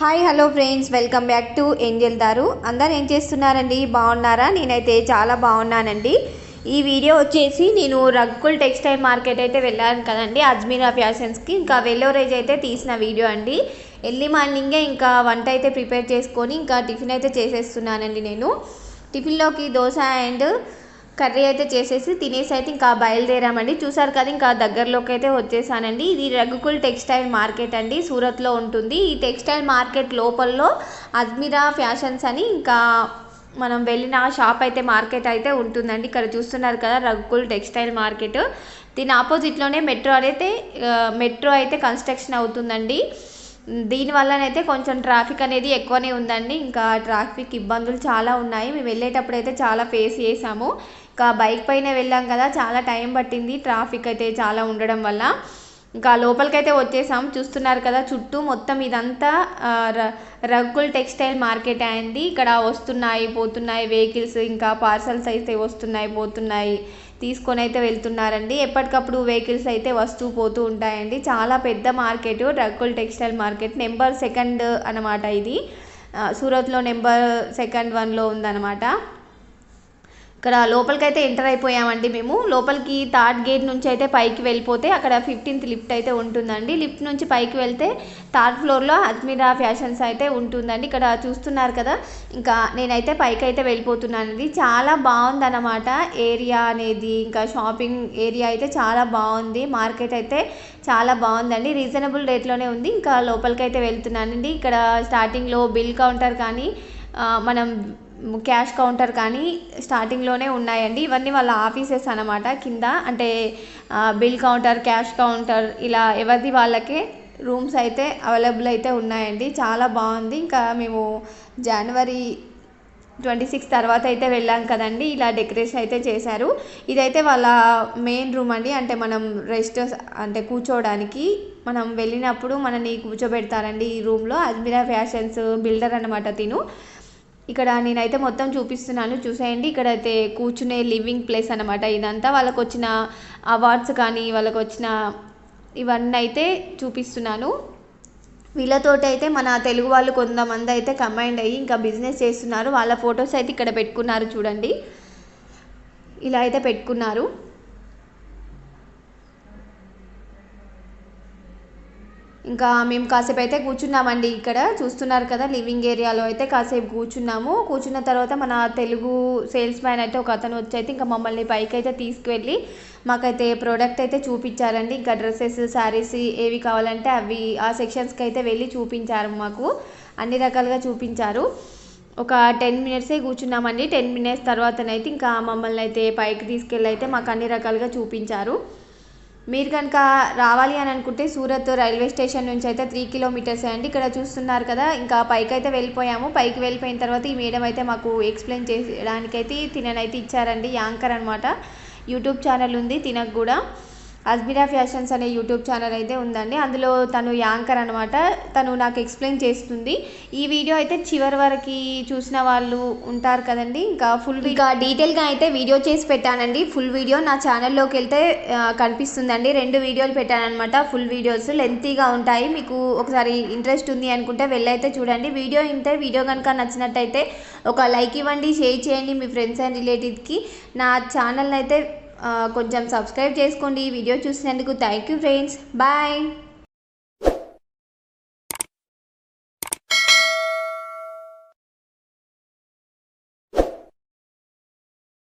Hi hello friends welcome back to Angel దారు అందరు ఏం చేస్తున్నారండి? బాగున్నారా? నేనైతే చాలా బాగున్నానండి. ఈ వీడియో వచ్చేసి నేను రగ్గుల్ టెక్స్టైల్ మార్కెట్ అయితే వెళ్ళాను కదండి అజ్మీరా ఫ్యాషన్స్కి ఇంకా వెల్లోరేజ్ అయితే తీసిన వీడియో అండి. ఎర్లీ మార్నింగే ఇంకా వంట అయితే ప్రిపేర్ చేసుకొని ఇంకా టిఫిన్ అయితే చేసేస్తున్నానండి నేను. టిఫిన్లోకి దోశ అండ్ కర్రీ అయితే చేసేసి తినేసి అయితే ఇంకా బయలుదేరామండి. చూసారు కదా ఇంకా దగ్గరలోకి అయితే వచ్చేసానండి. ఇది రఘుకుల్ టెక్స్టైల్ మార్కెట్ అండి సూరత్లో ఉంటుంది. ఈ టెక్స్టైల్ మార్కెట్ లోపల్లో అజ్మీరా ఫ్యాషన్స్ అని ఇంకా మనం వెళ్ళిన షాప్ అయితే మార్కెట్ అయితే ఉంటుందండి. ఇక్కడ చూస్తున్నారు కదా రఘుకుల్ టెక్స్టైల్ మార్కెట్. దీని ఆపోజిట్లోనే మెట్రో అయితే మెట్రో అయితే కన్స్ట్రక్షన్ అవుతుందండి. దీనివల్లనైతే కొంచెం ట్రాఫిక్ అనేది ఎక్కువనే ఉందండి. ఇంకా ట్రాఫిక్ ఇబ్బందులు చాలా ఉన్నాయి. మేము వెళ్ళేటప్పుడు అయితే చాలా ఫేస్ చేసాము బైక్ పైన వెళ్ళాం కదా చాలా టైం పట్టింది ట్రాఫిక్ అయితే చాలా ఉండడం వల్ల. ఇంకా లోపలికైతే వచ్చేసాం చూస్తున్నారు కదా చుట్టూ మొత్తం ఇదంతా రగ్గుల్ టెక్స్టైల్ మార్కెట్ అయింది. ఇక్కడ వస్తున్నాయి పోతున్నాయి వెహికల్స్ ఇంకా పార్సల్స్ అయితే వస్తున్నాయి పోతున్నాయి. తీసుకొని అయితే వెళ్తున్నారండి. ఎప్పటికప్పుడు వెహికల్స్ అయితే వస్తూ పోతూ ఉంటాయండి. చాలా పెద్ద మార్కెట్ రగ్గుల్ టెక్స్టైల్ మార్కెట్. నెంబర్ సెకండ్ అనమాట ఇది. సూరత్లో నెంబర్ సెకండ్ వన్లో ఉందన్నమాట. ఇక్కడ లోపలికైతే ఎంటర్ అయిపోయామండి మేము. లోపలికి థర్డ్ గేట్ నుంచి అయితే పైకి వెళ్ళిపోతే అక్కడ ఫిఫ్టీన్త్ లిఫ్ట్ అయితే ఉంటుందండి. లిఫ్ట్ నుంచి పైకి వెళ్తే థర్డ్ ఫ్లోర్లో అజ్మీరా ఫ్యాషన్స్ అయితే ఉంటుందండి. ఇక్కడ చూస్తున్నారు కదా ఇంకా నేనైతే పైకి అయితే వెళ్ళిపోతున్నానండి. చాలా బాగుందన్నమాట ఏరియా అనేది. ఇంకా షాపింగ్ ఏరియా అయితే చాలా బాగుంది. మార్కెట్ అయితే చాలా బాగుందండి. రీజనబుల్ రేట్లోనే ఉంది. ఇంకా లోపలికి అయితే వెళ్తున్నానండి. ఇక్కడ స్టార్టింగ్లో బిల్ కౌంటర్ కానీ మనం క్యాష్ కౌంటర్ కానీ స్టార్టింగ్లోనే ఉన్నాయండి. ఇవన్నీ వాళ్ళ ఆఫీసెస్ అనమాట కింద అంటే బిల్ కౌంటర్ క్యాష్ కౌంటర్ ఇలా ఎవరిది వాళ్ళకే రూమ్స్ అయితే అవైలబుల్ అయితే ఉన్నాయండి. చాలా బాగుంది. ఇంకా మేము జనవరి ట్వంటీ సిక్స్ తర్వాత అయితే వెళ్ళాం కదండి. ఇలా డెకరేషన్ అయితే చేశారు. ఇదైతే వాళ్ళ మెయిన్ రూమ్ అండి. అంటే మనం రెస్ట్ అంటే కూర్చోవడానికి మనం వెళ్ళినప్పుడు మనని కూర్చోబెడతారండి ఈ రూమ్లో. అజ్మీరా ఫ్యాషన్స్ బిల్డర్ అనమాట తిను. ఇక్కడ నేనైతే మొత్తం చూపిస్తున్నాను. చూసేయండి. ఇక్కడ అయితే కూర్చునే లివింగ్ ప్లేస్ అనమాట ఇదంతా వాళ్ళకు వచ్చిన అవార్డ్స్ కానీ వాళ్ళకు వచ్చిన ఇవన్నీ అయితే చూపిస్తున్నాను. వీళ్ళతోటి అయితే మన తెలుగు వాళ్ళు కొంతమంది అయితే కంబైండ్ అయ్యి ఇంకా బిజినెస్ చేస్తున్నారు. వాళ్ళ ఫొటోస్ అయితే ఇక్కడ పెట్టుకున్నారు చూడండి. ఇలా అయితే పెట్టుకున్నారు. ఇంకా మేము కాసేపు అయితే కూర్చున్నామండి ఇక్కడ. చూస్తున్నారు కదా లివింగ్ ఏరియాలో అయితే కాసేపు కూర్చున్నాము. కూర్చున్న తర్వాత మన తెలుగు సేల్స్ మ్యాన్ అయితే ఒక అతను వచ్చి అయితే ఇంకా మమ్మల్ని పైకి అయితే తీసుకువెళ్ళి మాకైతే ప్రోడక్ట్ అయితే చూపించారండి. ఇంకా డ్రెస్సెస్ శారీస్ ఏవి కావాలంటే అవి ఆ సెక్షన్స్కి అయితే వెళ్ళి చూపించారు మాకు. అన్ని రకాలుగా చూపించారు. ఒక టెన్ మినిట్సే కూర్చున్నామండి. టెన్ మినిట్స్ తర్వాతనైతే ఇంకా మమ్మల్ని అయితే పైకి తీసుకెళ్ళి అయితే మాకు అన్ని రకాలుగా చూపించారు. మీరు కనుక రావాలి అని అనుకుంటే సూరత్ రైల్వే స్టేషన్ నుంచి అయితే త్రీ కిలోమీటర్స్ అండి. ఇక్కడ చూస్తున్నారు కదా ఇంకా పైకి అయితే వెళ్ళిపోయాము. పైకి వెళ్ళిపోయిన తర్వాత ఈ మేడం అయితే మాకు ఎక్స్ప్లెయిన్ చేయడానికైతే తిననైతే ఇచ్చారండి. యాంకర్ అనమాట యూట్యూబ్ ఛానల్ ఉంది తినకు కూడా. అజ్మిరా ఫ్యాషన్స్ అనే యూట్యూబ్ ఛానల్ అయితే ఉందండి. అందులో తను యాంకర్ అనమాట తను నాకు ఎక్స్ప్లెయిన్ చేస్తుంది. ఈ వీడియో అయితే చివరి వరకు చూసిన వాళ్ళు ఉంటారు కదండి. ఇంకా ఫుల్ ఇంకా డీటెయిల్గా అయితే వీడియో చేసి పెట్టానండి. ఫుల్ వీడియో నా ఛానల్లోకి వెళ్తే కనిపిస్తుందండి. రెండు వీడియోలు పెట్టానమాట ఫుల్ వీడియోస్ లెంతీగా ఉంటాయి. మీకు ఒకసారి ఇంట్రెస్ట్ ఉంది అనుకుంటే వెళ్ళైతే చూడండి. వీడియో ఇంతే. వీడియో కనుక నచ్చినట్టయితే ఒక లైక్ ఇవ్వండి షేర్ చేయండి మీ ఫ్రెండ్స్ అండ్ రిలేటివ్కి నా ఛానల్ అయితే కొంచెం సబ్స్క్రైబ్ చేసుకోండి ఈ వీడియో చూసినందుకు థ్యాంక్ యూ ఫ్రెండ్స్. బాయ్.